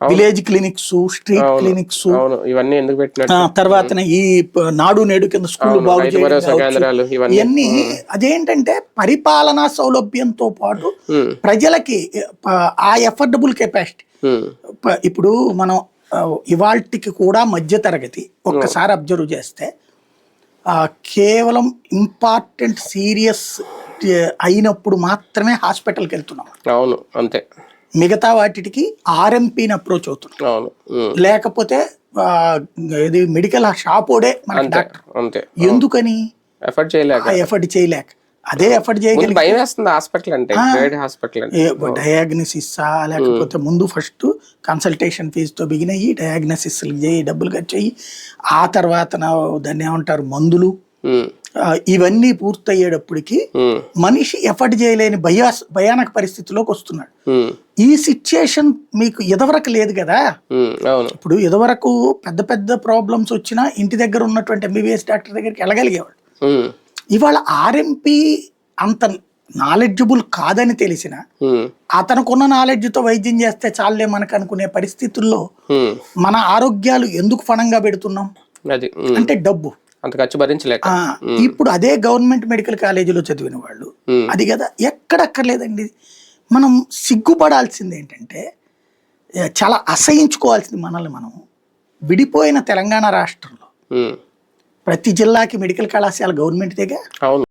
Village clinics street. Clinics. ఇవన్నీ ఎందుకు పెట్టినట్టు? తర్వాత ఈ నాడు నేడు కింద స్కూల్ బాగు ఇవన్నీ. అదేంటంటే పరిపాలనా సౌలభ్యంతో పాటు ప్రజలకి ఆ ఎఫర్డబుల్ కెపాసిటీ. ఇప్పుడు మనం ఇవాల్టికి కూడా మధ్య తరగతి ఒక్కసారి అబ్జర్వ్ చేస్తే కేవలం ఇంపార్టెంట్ సీరియస్ అయినప్పుడు మాత్రమే హాస్పిటల్కి వెళ్తున్నాం. అవును అంతే. మిగతా వాటికి ఆర్ఎంపీని అప్రోచ్ అవుతున్నాం. ఉమ్, లేకపోతే ఇది మెడికల్ షాపోడే మనకి అంతే డాక్టర్ అంతే. ఎందుకని? ఎఫర్ట్ చేయలేక. ఎఫర్ట్ చేయలేక. అదే ఎఫర్ట్ చేయగలిగి భయం వేస్తుంది హాస్పిటల్ అంటే ప్రైవేట్ హాస్పిటల్ అంటే. డయాగ్నోసిస్ లేకపోతే ముందు ఫస్ట్ కన్సల్టేషన్ ఫీజుతో బిగిన్ అయ్యి డయాగ్నోసిస్ చేయి డబ్బులు ఖర్చు అయ్యి ఆ తర్వాత దాన్ని ఏమంటారు? మందులు. ఇవన్నీ పూర్తయ్యేటప్పటికి ఉమ్, మనిషి ఎఫర్ట్ చేయలేని భయా భయానక పరిస్థితిలోకి వస్తున్నాడు. ఉమ్, ఈ సిచ్యుయేషన్ మీకు ఎదవరకు లేదు కదా? అవును. ఇప్పుడు ఇదివరకు పెద్ద పెద్ద ప్రాబ్లమ్స్ వచ్చినా ఇంటి దగ్గర ఉన్నటువంటి ఎంబీబీఎస్ డాక్టర్ దగ్గరికి వెళ్ళగలిగేవాడు ఇవాళ ఆర్ఎంపీ అంత నాలెడ్జబుల్ కాదని తెలిసిన అతనుకున్న నాలెడ్జ్తో వైద్యం చేస్తే చాలే మనకు అనుకునే పరిస్థితుల్లో మన ఆరోగ్యాలు ఎందుకు ఫణంగా పెడుతున్నాం? అంటే డబ్బు. అంత ఖర్చు భరించలేక. ఇప్పుడు అదే గవర్నమెంట్ మెడికల్ కాలేజీలో చదివిన వాళ్ళు అది కదా ఎక్కడక్కర్లేదండి. మనం సిగ్గుపడాల్సింది ఏంటంటే చాలా అసహించుకోవాల్సింది మనల్ని మనం. విడిపోయిన తెలంగాణ రాష్ట్రంలో ప్రతి జిల్లాకి మెడికల్ కళాశాల గవర్నమెంట్ దగ్గర అవును.